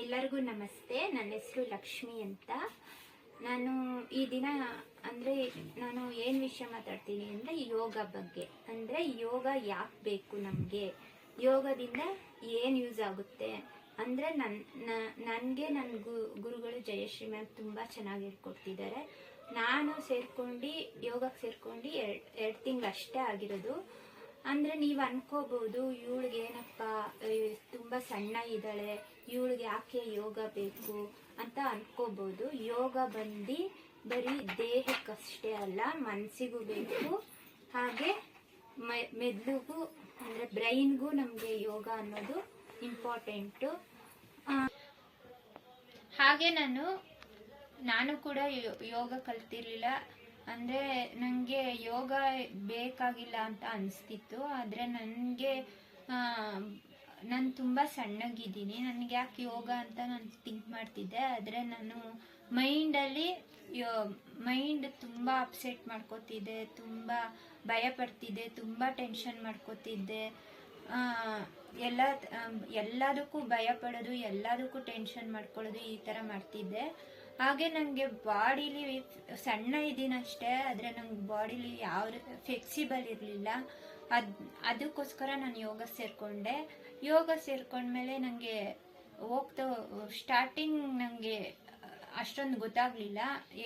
ಎಲ್ಲರಿಗೂ ನಮಸ್ತೆ. ನನ್ನ ಹೆಸರು ಲಕ್ಷ್ಮಿ ಅಂತ. ನಾನು ಈ ದಿನ ಅಂದರೆ ನಾನು ಏನು ವಿಷಯ ಮಾತಾಡ್ತೀನಿ ಅಂದರೆ ಯೋಗ ಬಗ್ಗೆ. ಅಂದರೆ ಯೋಗ ಯಾಕೆ ಬೇಕು ನಮಗೆ? ಯೋಗದಿಂದ ಏನು ಯೂಸ್ ಆಗುತ್ತೆ? ಅಂದರೆ ನನ್ನ ನನಗೆ ನನ್ನ ಗುರುಗಳು ಜಯಶ್ರೀ ಮ್ಯಾಮ್ ತುಂಬ ಚೆನ್ನಾಗಿ ಹೇಳ್ಕೊಡ್ತಿದ್ದಾರೆ ನಾನು ಸೇರ್ಕೊಂಡು ಯೋಗಕ್ಕೆ ಸೇರ್ಕೊಂಡು ಎರಡು ಎರಡು ತಿಂಗಳು ಅಷ್ಟೇ ಆಗಿರೋದು. ಅಂದರೆ ನೀವು ಅನ್ಕೋಬಹುದು ಇವಳಿಗೆ ಏನಪ್ಪ ತುಂಬ ತುಂಬಾ ಸಣ್ಣ ಇದ್ದಾಳೆ. ಇವಳಿಗೆ ಯಾಕೆ ಯೋಗ ಬೇಕು ಅಂತ ಅನ್ಕೋಬಹುದು ಯೋಗ ಬಂದು ಬರೀ ದೇಹಕ್ಕಷ್ಟೇ ಅಲ್ಲ ಮನಸ್ಸಿಗೂ ಬೇಕು. ಹಾಗೆ ಮೆದುಳಿಗೂ ಅಂದ್ರೆ ಬ್ರೈನ್ಗೂ ನಮಗೆ ಯೋಗ ಅನ್ನೋದು ಇಂಪಾರ್ಟೆಂಟು ಹಾಗೆ ನಾನು ನಾನು ಕೂಡ ಯೋಗ ಕಲ್ತಿರ್ಲಿಲ್ಲ. ಅಂದರೆ ನನಗೆ ಯೋಗ ಬೇಕಾಗಿಲ್ಲ ಅಂತ ಅನಿಸ್ತಿತ್ತು. ಆದರೆ ನನಗೆ ನಾನು ತುಂಬ ಸಣ್ಣಗಿದ್ದೀನಿ. ನನಗೆ ಯಾಕೆ ಯೋಗ ಅಂತ ನಾನು ಥಿಂಕ್ ಮಾಡ್ತಿದ್ದೆ. ಆದರೆ ನಾನು ಮೈಂಡಲ್ಲಿ ಮೈಂಡ್ ತುಂಬ ಅಪ್ಸೆಟ್ ಮಾಡ್ಕೋತಿದ್ದೆ. ತುಂಬ ಭಯ ಪಡ್ತಿದ್ದೆ. ತುಂಬ ಟೆನ್ಷನ್ ಮಾಡ್ಕೋತಿದ್ದೆ. ಎಲ್ಲ, ಎಲ್ಲದಕ್ಕೂ ಭಯ ಪಡೋದು, ಎಲ್ಲದಕ್ಕೂ ಟೆನ್ಷನ್ ಮಾಡ್ಕೊಳ್ಳೋದು ಈ ಥರ ಮಾಡ್ತಿದ್ದೆ. ಹಾಗೆ ನನಗೆ ಬಾಡಿಲಿ ಸಣ್ಣ ಇದ್ದೀನಷ್ಟೇ ಆದರೆ ನಂಗೆ ಬಾಡಿಲಿ ಯಾವ ಫ್ಲೆಕ್ಸಿಬಲ್ ಇರಲಿಲ್ಲ. ಅದು, ಅದಕ್ಕೋಸ್ಕರ ನಾನು ಯೋಗ ಸೇರಿಕೊಂಡೆ. ಯೋಗ ಸೇರಿಕೊಂಡ್ಮೇಲೆ ನನಗೆ ಹೋಗ್ತಾ ಸ್ಟಾರ್ಟಿಂಗ್ ನನಗೆ ಅಷ್ಟೊಂದು ಗೊತ್ತಾಗಲಿಲ್ಲ.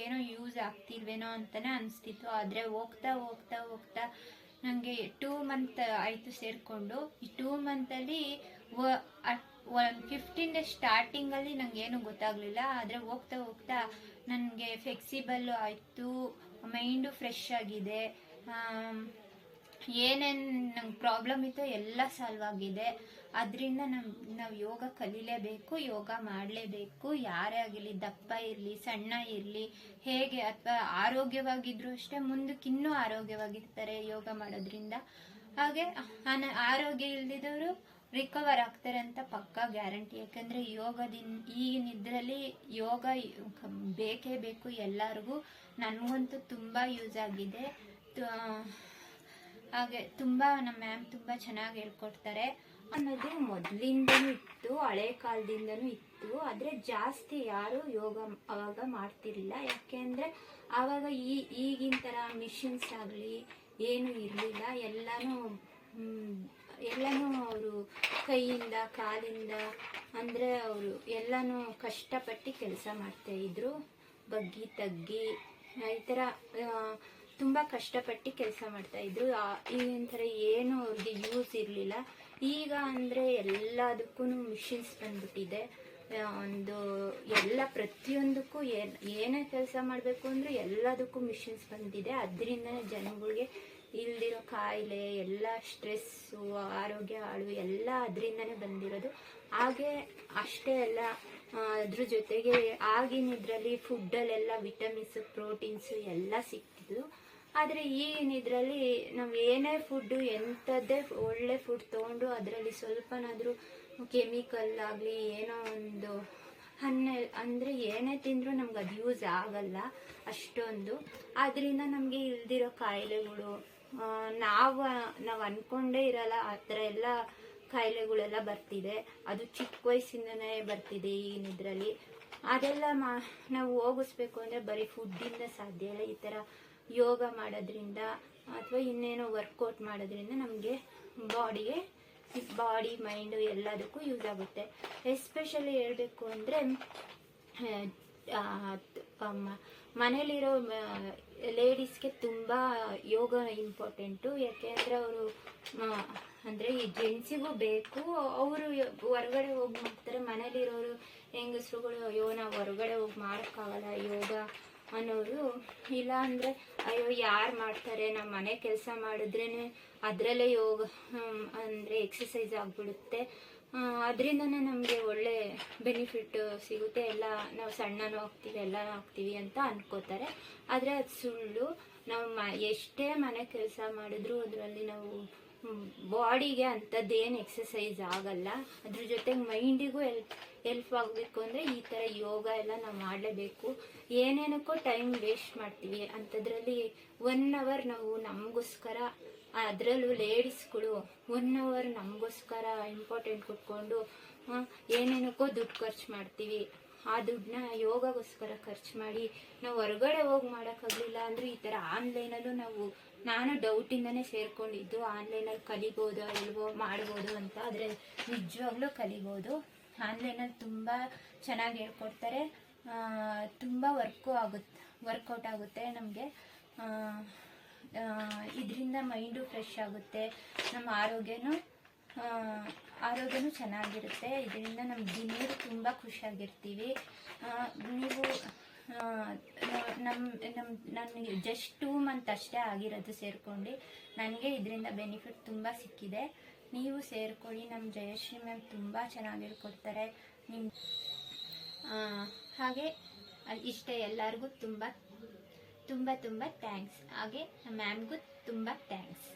ಏನೋ ಯೂಸ್ ಆಗ್ತಿಲ್ವೇನೋ ಅಂತಲೇ ಅನಿಸ್ತಿತ್ತು. ಆದರೆ ಹೋಗ್ತಾ ಹೋಗ್ತಾ ಹೋಗ್ತಾ ನನಗೆ ಟೂ ಮಂತ್ ಆಯಿತು ಸೇರಿಕೊಂಡು. ಈ ಟೂ ಮಂತಲ್ಲಿ ಒನ್ ಫಿಫ್ಟೀನ್ ಡೇಸ್ ಸ್ಟಾರ್ಟಿಂಗಲ್ಲಿ ನನಗೆ ಏನು ಗೊತ್ತಾಗಲಿಲ್ಲ. ಆದರೆ ಹೋಗ್ತಾ ಹೋಗ್ತಾ ನನಗೆ ಫ್ಲೆಕ್ಸಿಬಲ್ಲು ಆಯಿತು. ಮೈಂಡು ಫ್ರೆಶ್ ಆಗಿದೆ. ಏನೇನು ಪ್ರಾಬ್ಲಮ್ ಇತ್ತೋ ಎಲ್ಲ ಸಾಲ್ವ್ ಆಗಿದೆ. ಅದರಿಂದ ನಮ್ಮ ನಾವು ಯೋಗ ಕಲೀಲೇಬೇಕು, ಯೋಗ ಮಾಡಲೇಬೇಕು. ಯಾರೇ ಆಗಿರಲಿ ದಪ್ಪ ಇರಲಿ, ಸಣ್ಣ ಇರಲಿ, ಹೇಗೆ ಅಥವಾ ಆರೋಗ್ಯವಾಗಿದ್ದರೂ ಅಷ್ಟೇ ಮುಂದಕ್ಕೆ ಇನ್ನೂ ಆರೋಗ್ಯವಾಗಿರ್ತಾರೆ ಯೋಗ ಮಾಡೋದ್ರಿಂದ. ಹಾಗೆ ಅನ- ಆರೋಗ್ಯ ಇಲ್ದಿದ್ದವರು ರಿಕವರ್ ಆಗ್ತಾರೆ ಅಂತ ಪಕ್ಕಾ ಗ್ಯಾರಂಟಿ ಯಾಕಂದರೆ ಯೋಗದಿಂದ ಈಗಿನ ಇದರಲ್ಲಿ ಯೋಗ ಬೇಕೇ ಬೇಕು ಎಲ್ಲರಿಗೂ. ನನಗಂತೂ ತುಂಬ ಯೂಸ್ ಆಗಿದೆ. ಹಾಗೆ ತುಂಬ ನಮ್ಮ ಮ್ಯಾಮ್ ತುಂಬ ಚೆನ್ನಾಗಿ ಹೇಳ್ಕೊಡ್ತಾರೆ. ಅನ್ನೋದು ಮೊದಲಿಂದನೂ ಇತ್ತು, ಹಳೆ ಕಾಲದಿಂದನೂ ಇತ್ತು. ಆದರೆ ಜಾಸ್ತಿ ಯಾರು ಯೋಗ ಅವಾಗ ಮಾಡ್ತಿರ್ಲಿಲ್ಲ. ಯಾಕೆಂದರೆ ಆವಾಗ ಈ, ಈಗಿನ ಥರ ಮಿಷಿನ್ಸ್ ಆಗಲಿ, ಏನೂ ಇರಲಿಲ್ಲ. ಎಲ್ಲನೂ ಎಲ್ಲನೂ ಅವರು ಕೈಯಿಂದ, ಕಾಲಿಂದ, ಅಂದರೆ ಅವರು ಎಲ್ಲನೂ ಕಷ್ಟಪಟ್ಟು ಕೆಲಸ ಮಾಡ್ತಾ ಇದ್ರು. ಬಗ್ಗಿ, ತಗ್ಗಿ ಈ ಥರ ತುಂಬ ಕಷ್ಟಪಟ್ಟು ಕೆಲಸ ಮಾಡ್ತಾ ಇದ್ರು. ಈಗಿನ ಥರ ಏನು ಅವ್ರಿಗೆ ಯೂಸ್ ಇರಲಿಲ್ಲ. ಈಗ ಅಂದರೆ ಎಲ್ಲದಕ್ಕೂ ಮಿಷಿನ್ಸ್ ಬಂದ್ಬಿಟ್ಟಿದೆ. ಒಂದು ಎಲ್ಲ ಪ್ರತಿಯೊಂದಕ್ಕೂ ಏನ್ ಏನೇ ಕೆಲಸ ಮಾಡಬೇಕು ಅಂದರೂ ಎಲ್ಲದಕ್ಕೂ ಮಿಷಿನ್ಸ್ ಬಂದಿದೆ. ಅದರಿಂದನೇ ಜನಗಳಿಗೆ ಇಲ್ದಿರೋ ಕಾಯಿಲೆ ಎಲ್ಲ ಸ್ಟ್ರೆಸ್ಸು ಆರೋಗ್ಯ ಹಾಳು ಎಲ್ಲ ಅದರಿಂದನೇ ಬಂದಿರೋದು. ಹಾಗೆ ಅಷ್ಟೇ ಅಲ್ಲ ಆ, ಅದ್ರ ಜೊತೆಗೆ ಆಗಿನ ಇದರಲ್ಲಿ ಫುಡ್ಡಲ್ಲೆಲ್ಲ ವಿಟಮಿನ್ಸ್ ಪ್ರೋಟೀನ್ಸ್ ಎಲ್ಲ ಸಿಕ್ತಿದ್ವು. ಆದರೆ ಈಗಿನ ಇದರಲ್ಲಿ ನಾವು ಏನೇ ಫುಡ್ಡು ಎಂಥದ್ದೇ ಒಳ್ಳೆ ಫುಡ್ ತೊಗೊಂಡು ಅದರಲ್ಲಿ ಸ್ವಲ್ಪನಾದರೂ ಕೆಮಿಕಲ್ ಆಗಲಿ, ಏನೋ ಒಂದು ಹನ್ನೆ ಅಂದರೆ ಏನೇ ತಿಂದರೂ ನಮ್ಗೆ ಅದು ಯೂಸ್ ಆಗಲ್ಲ ಅಷ್ಟೊಂದು. ಅದರಿಂದ ನಮಗೆ ಇಲ್ದಿರೋ ಕಾಯಿಲೆಗಳು ನಾವು ನಾವು ಅಂದ್ಕೊಂಡೇ ಇರಲ್ಲ, ಆ ಥರ ಎಲ್ಲ ಕಾಯಿಲೆಗಳೆಲ್ಲ ಬರ್ತಿದೆ. ಅದು ಚಿಕ್ಕ ವಯಸ್ಸಿಂದನೇ ಬರ್ತಿದೆ ಈಗಿನ ಇದರಲ್ಲಿ. ಅದೆಲ್ಲ ಮಾ, ನಾವು ಹೋಗಿಸ್ಬೇಕು ಅಂದರೆ ಬರೀ ಫುಡ್ಡಿಂದ ಸಾಧ್ಯ ಇಲ್ಲ. ಈ ಥರ ಯೋಗ ಮಾಡೋದ್ರಿಂದ ಅಥವಾ ಇನ್ನೇನೋ ವರ್ಕೌಟ್ ಮಾಡೋದ್ರಿಂದ ನಮಗೆ ಬಾಡಿಗೆ ಬಾಡಿ ಮೈಂಡು ಎಲ್ಲದಕ್ಕೂ ಯೂಸ್ ಆಗುತ್ತೆ. ಎಸ್ಪೆಷಲಿ ಹೇಳಬೇಕು ಅಂದರೆ ಮನೇಲಿರೋ ಲೇಡೀಸ್ಗೆ ತುಂಬ ಯೋಗ ಇಂಪಾರ್ಟೆಂಟು ಯಾಕೆಂದರೆ ಅವರು ಅಂದರೆ ಈ ಜೆಂಟ್ಸಿಗೂ ಬೇಕು. ಅವರು ಹೊರಗಡೆ ಹೋಗಿ ಮಾಡ್ತಾರೆ. ಮನೇಲಿರೋರು ಹೆಂಗಸ್ರುಗಳು, ಅಯ್ಯೋ, ನಾವು ಹೊರಗಡೆ ಹೋಗಿ ಮಾಡೋಕ್ಕಾಗಲ್ಲ ಯೋಗ ಅನ್ನೋರು. ಇಲ್ಲ ಅಂದರೆ, ಅಯ್ಯೋ, ಯಾರು ಮಾಡ್ತಾರೆ? ನಮ್ಮ ಮನೆ ಕೆಲಸ ಮಾಡಿದ್ರೇ ಅದರಲ್ಲೇ ಯೋಗ ಅಂದರೆ ಎಕ್ಸಸೈಸ್ ಆಗಿಬಿಡುತ್ತೆ. ಅದರಿಂದನೇ ನಮಗೆ ಒಳ್ಳೆ ಬೆನಿಫಿಟ್ ಸಿಗುತ್ತೆ. ಎಲ್ಲ, ನಾವು ಸಣ್ಣನೂ ಆಗ್ತೀವಿ, ಎಲ್ಲನೂ ಆಗ್ತೀವಿ ಅಂತ ಅನ್ಕೋತಾರೆ. ಆದರೆ ಅದು ಸುಳ್ಳು. ನಾವು ಎಷ್ಟೇ ಮನೆ ಕೆಲಸ ಮಾಡಿದ್ರೂ ಅದರಲ್ಲಿ ನಾವು ಬಾಡಿಗೆ ಅಂಥದ್ದೇನು ಎಕ್ಸಸೈಸ್ ಆಗಲ್ಲ. ಅದ್ರ ಜೊತೆಗೆ ಮೈಂಡಿಗೂ ಎಲ್ಪ್ ಎಲ್ಪ್ ಆಗಬೇಕು ಅಂದರೆ ಈ ಥರ ಯೋಗ ಎಲ್ಲ ನಾವು ಮಾಡಲೇಬೇಕು. ಏನೇನಕ್ಕೂ ಟೈಮ್ ವೇಸ್ಟ್ ಮಾಡ್ತೀವಿ. ಅಂಥದ್ರಲ್ಲಿ ಒನ್ ಅವರ್ ನಾವು ನಮಗೋಸ್ಕರ, ಅದರಲ್ಲೂ ಲೇಡೀಸ್ಗಳು ಒನ್ ಅವರ್ ನಮಗೋಸ್ಕರ ಇಂಪಾರ್ಟೆಂಟ್ ಕೊಟ್ಕೊಂಡು ಏನೇನಕ್ಕೋ ದುಡ್ಡು ಖರ್ಚು ಮಾಡ್ತೀವಿ. ಆ ದುಡ್ಡನ್ನ ಯೋಗಗೋಸ್ಕರ ಖರ್ಚು ಮಾಡಿ ನಾವು ಹೊರಗಡೆ ಹೋಗಿ ಮಾಡೋಕ್ಕಾಗಲಿಲ್ಲ ಅಂದರೆ ಈ ಥರ ಆನ್ಲೈನಲ್ಲೂ ನಾವು, ನಾನು ಡೌಟಿಂದನೇ ಸೇರ್ಕೊಂಡಿದ್ದು ಆನ್ಲೈನಲ್ಲಿ ಕಲಿಬೋದು ಇಲ್ವೋ ಮಾಡ್ಬೋದು ಅಂತ, ಆದರೆ ನಿಜವಾಗ್ಲೂ ಕಲಿಬೋದು. ಆನ್ಲೈನಲ್ಲಿ ತುಂಬ ಚೆನ್ನಾಗಿ ಹೇಳ್ಕೊಡ್ತಾರೆ. ತುಂಬ ವರ್ಕು ಆಗುತ್ತೆ ವರ್ಕೌಟ್ ಆಗುತ್ತೆ ನಮಗೆ. ಇದರಿಂದ ಮೈಂಡು ಫ್ರೆಶ್ ಆಗುತ್ತೆ, ನಮ್ಮ ಆರೋಗ್ಯನೂ ಆರೋಗ್ಯನೂ ಚೆನ್ನಾಗಿರುತ್ತೆ. ಇದರಿಂದ ನಮ್ಮ ದಿನೇರು ತುಂಬ ಖುಷಿಯಾಗಿರ್ತೀವಿ. ನೀವು ನಮ್ಮ ನಮ್ಮ ನನಗೆ ಜಸ್ಟ್ ಟೂ ಮಂತ್ ಅಷ್ಟೇ ಆಗಿರೋದು ಸೇರಿಕೊಂಡು ನನಗೆ ಇದರಿಂದ ಬೆನಿಫಿಟ್ ತುಂಬ ಸಿಕ್ಕಿದೆ. ನೀವು ಸೇರ್ಕೊಳ್ಳಿ ನಮ್ಮ ಜಯಶ್ರೀ ಮ್ಯಾಮ್ ತುಂಬ ಚೆನ್ನಾಗಿ ಹೇಳ್ಕೊಡ್ತಾರೆ ನಿಮ್ಮ ಹಾಗೆ ಇಷ್ಟೇ ಎಲ್ಲರಿಗೂ ತುಂಬ ತುಂಬ ತುಂಬ ಥ್ಯಾಂಕ್ಸ್ ಹಾಗೆ ನಮ್ಮ ಮ್ಯಾಮ್ಗೂ ತುಂಬ ಥ್ಯಾಂಕ್ಸ್